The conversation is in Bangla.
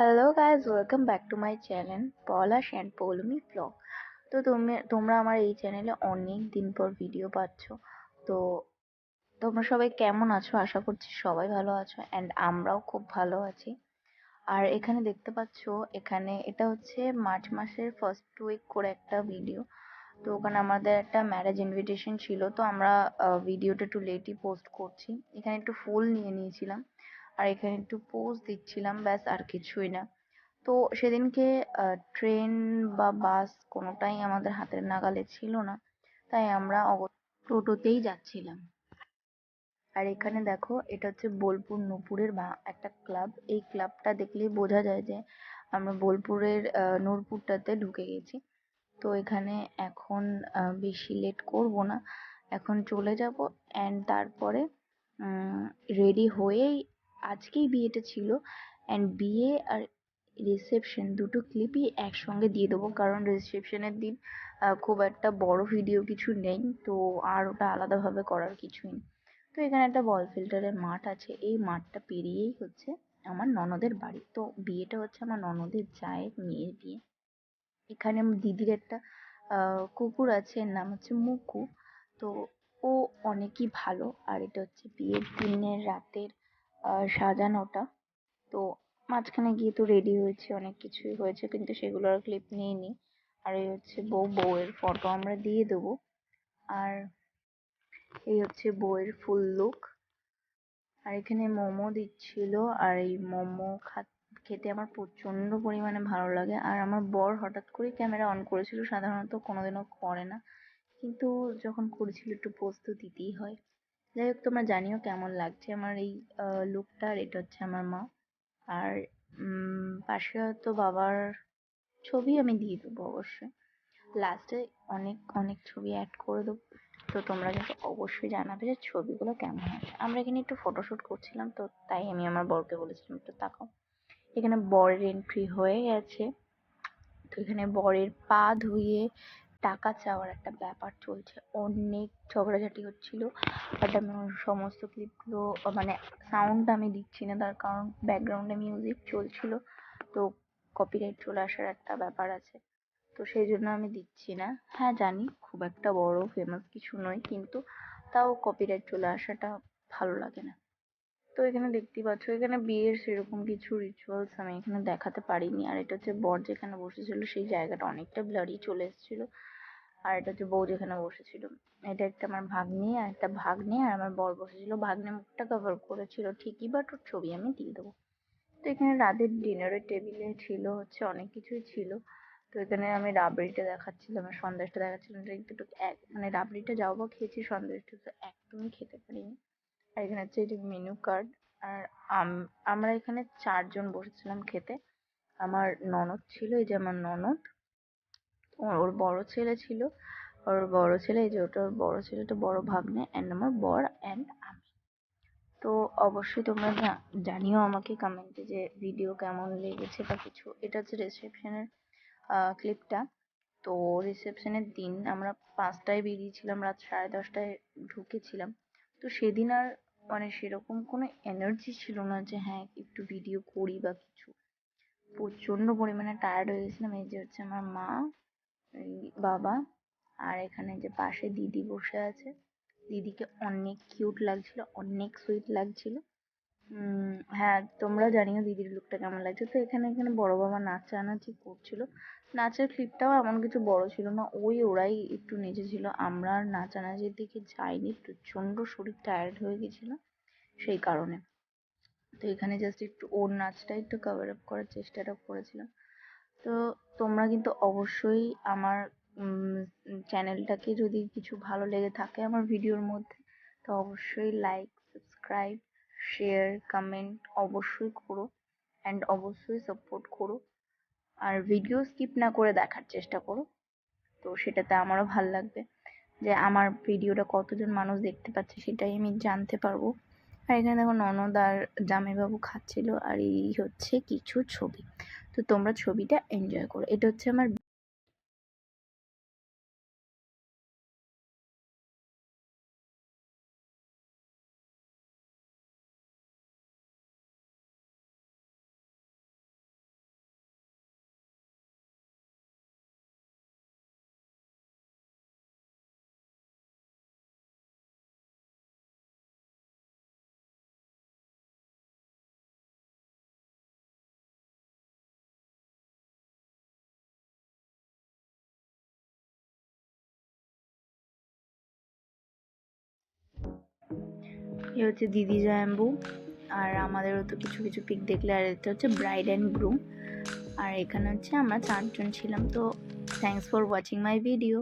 Hello guys welcome back to my channel Palash and Poulami vlog তো তুমি, তোমরা আমার এই চ্যানেলে অনেক দিন পর ভিডিও পাচ্ছ। তো তোমরা সবাই কেমন আছো? আশা করছি সবাই ভালো আছো অ্যান্ড আমরাও খুব ভালো আছি। আর এখানে দেখতে পাচ্ছ, এখানে এটা হচ্ছে মার্চ মাসের ফার্স্ট উইক করে একটা ভিডিও তো ওখানে আমাদের একটা ম্যারেজ ইনভিটেশন ছিল, তো আমরা ভিডিওটা একটু লেটই পোস্ট করছি। এখানে একটু ফুল নিয়ে নিয়েছিলাম। আর এখানে একটু পোজ দিচ্ছিলাম, ব্যাস আর কিছুই না। তো সেদিনকে ট্রেন বা বাস কোনোটাই আমাদের হাতের নাগালে ছিল না, তাই আমরা টোটোতেই যাচ্ছিলাম। আর এখানে দেখো, এটা হচ্ছে বোলপুর নূপুরের একটা ক্লাব এই ক্লাবটা দেখলেই বোঝা যায় যে, আমরা বোলপুরের নূরপুরটাতে ঢুকে গেছি। তো এখানে এখন বেশি লেট করব না। এখন চলে যাব অ্যান্ড তারপরে রেডি হয়েই আজকেই বিয়েটা ছিল অ্যান্ড বিয়ে আর রিসেপশন দুটো ক্লিপই একসঙ্গে দিয়ে দেবো। কারণ রিসেপশনের দিন খুব একটা বড় ভিডিও কিছু নেই, তো আর ওটা আলাদাভাবে করার কিছুই নেই। তো এখানে একটা বল ফিল্টারের মাঠ আছে, এই মাঠটা পেরিয়েই হচ্ছে আমার ননদের বাড়ি। তো বিয়েটা হচ্ছে আমার ননদের জায়ের মেয়ের বিয়ে। এখানে দিদির একটা কুকুর আছে, এর নাম হচ্ছে মুকু। তো ও অনেকই ভালো, আর এটা হচ্ছে বিয়ের দিনের রাতের সাজানোটা। তো মাঝখানে গিয়ে তো রেডি হয়েছে, অনেক কিছুই হয়েছে, কিন্তু সেগুলো সেগুলোর ক্লিপ নিইনি। আর এই হচ্ছে বউ, বউয়ের ফটো আমরা দিয়ে দেবো। আর এই হচ্ছে বউয়ের ফুল লুক আর এখানে মোমো দিচ্ছিল, আর এই মোমো খেতে আমার প্রচণ্ড পরিমাণে ভালো লাগে। আর আমার বর হঠাৎ করেই ক্যামেরা অন করেছিল, সাধারণত কোনোদিনও করে না। কিন্তু যখন করেছিল, একটু পোস্ত দিতেই হয়। যাই হোক, তোমরা জানিও কেমন লাগছে আমার এই লুকটা আর এটা হচ্ছে আমার মা। আর পাশে হয়তো বাবার ছবি আমি দিয়ে দেবো অবশ্যই। লাস্টে অনেক অনেক ছবি অ্যাড করে দেবো। তো তোমরা কিন্তু অবশ্যই জানাবে যে ছবিগুলো কেমন হয়েছে। আমরা এখানে একটু ফটোশ্যুট করছিলাম, তো তাই আমি আমার বরকে বলেছিলাম, একটু তাকাও। এখানে বরের এন্ট্রি হয়ে গেছে। তো এখানে বরের পা ধুয়ে টাকা চাওয়ার একটা ব্যাপার চলছে। অনেক ঝগড়াঝাটি হচ্ছিল বাট আমি সমস্ত ক্লিপগুলো মানে সাউন্ড আমি দিচ্ছি না, তার কারণ ব্যাকগ্রাউন্ডে মিউজিক চলছিল, তো কপিরাইট চলে আসার একটা ব্যাপার আছে। তো সেই জন্য আমি দিচ্ছি না। হ্যাঁ জানি খুব একটা বড় ফেমাস কিছু নয়, কিন্তু তাও কপিরাইট চলে আসাটা ভালো লাগে না। তো এখানে দেখতেই পাচ্ছ, এখানে বিয়ের সেরকম কিছু রিচুয়ালস আমি এখানে দেখাতে পারিনি। আর এটা হচ্ছে বর যেখানে বসেছিল, সেই জায়গাটা অনেকটা ব্লারি চলে এসেছিল। আর এটা হচ্ছে বউ যেখানে বসেছিল। এটা একটা আমার ভাগ্নি, আর একটা ভাগ্নে, আর আমার বর বসেছিল। ভাগ্নে মুখটা কভার করেছিল ঠিকই বাট ওর ছবি আমি দিয়ে দেবো। তো এখানে রাতের ডিনারের টেবিলে ছিল, হচ্ছে অনেক কিছুই ছিল। তো এখানে আমি রাবড়িটা দেখাচ্ছিলাম, আর সন্দেশটা দেখাচ্ছিলাম। একটু এক মানে রাবড়িটা যাও বা খেয়েছি, সন্দেশটা তো একদমই খেতে পারিনি। আর এখানে হচ্ছে এটি মেনু কার্ড আর আম, আমরা এখানে চারজন বসেছিলাম খেতে। আমার ননদ ছিল, এই যে আমার ননদ। ওর বড় ছেলে ছিল ওর বড় ছেলে, এই যে ওটা বড় ছেলেটা বড় ভাগ্নে অ্যান্ড আমার বর অ্যান্ড আমি। তো অবশ্যই তোমরা জানিও আমাকে কমেন্টে যে ভিডিও কেমন লেগেছে বা কিছু। এটা হচ্ছে রিসেপশনের ক্লিপটা তো রিসেপশনের দিন আমরা পাঁচটায় বেরিয়েছিলাম, রাত সাড়ে দশটায় ঢুকেছিলাম। তো সেদিন আর মানে সেরকম কোনো এনার্জি ছিল না যে হ্যাঁ একটু ভিডিও করি বা কিছু। প্রচণ্ড পরিমাণে টায়ার্ড হয়ে গেছিলাম। এই যে হচ্ছে আমার মা বাবা আর এখানে যে পাশে দিদি বসে আছে। দিদিকে অনেক কিউট লাগছিল, অনেক সুইট লাগছিল। হ্যাঁ তোমরা জানিও দিদির লুকটা কেমন লাগছে। তো এখানে এখানে বড় বাবা নাচানাচি করছিল। নাচের ক্লিপটাও এমন কিছু বড় ছিল না, ওই ওরাই একটু নেচেছিল আমরা আর নাচানাচির দিকে যাইনি, প্রচণ্ড শরীর টায়ার্ড হয়ে গেছিল সেই কারণে। তো এখানে জাস্ট একটু ওর নাচটা একটু কভার আপ করার চেষ্টাটা করেছিলাম। তো তোমরা কিন্তু অবশ্যই আমার চ্যানেলটাকে যদি কিছু ভালো লেগে থাকে আমার ভিডিওর মধ্যে, তো অবশ্যই লাইক সাবস্ক্রাইব শেয়ার কমেন্ট অবশ্যই করো অ্যান্ড অবশ্যই সাপোর্ট করো। আর ভিডিও স্কিপ না করে দেখার চেষ্টা করো। তো সেটাতে আমারও ভালো লাগবে যে আমার ভিডিওটা কতজন মানুষ দেখতে পাচ্ছে সেটাই আমি জানতে পারব। আর এখানে দেখো ননদ আর জামাইবাবু খাচ্ছিল আর এই হচ্ছে কিছু ছবি। তো তোমরা ছবিটা এনজয় করো। এটা হচ্ছে আমার এ হচ্ছে দিদি জয়াম্বু আর আমাদেরও তো কিছু কিছু পিক দেখলে, আর এটা হচ্ছে ব্রাইড অ্যান্ড গ্রুম আর এখানে হচ্ছে আমরা চারজন ছিলাম, তো thanks for watching my video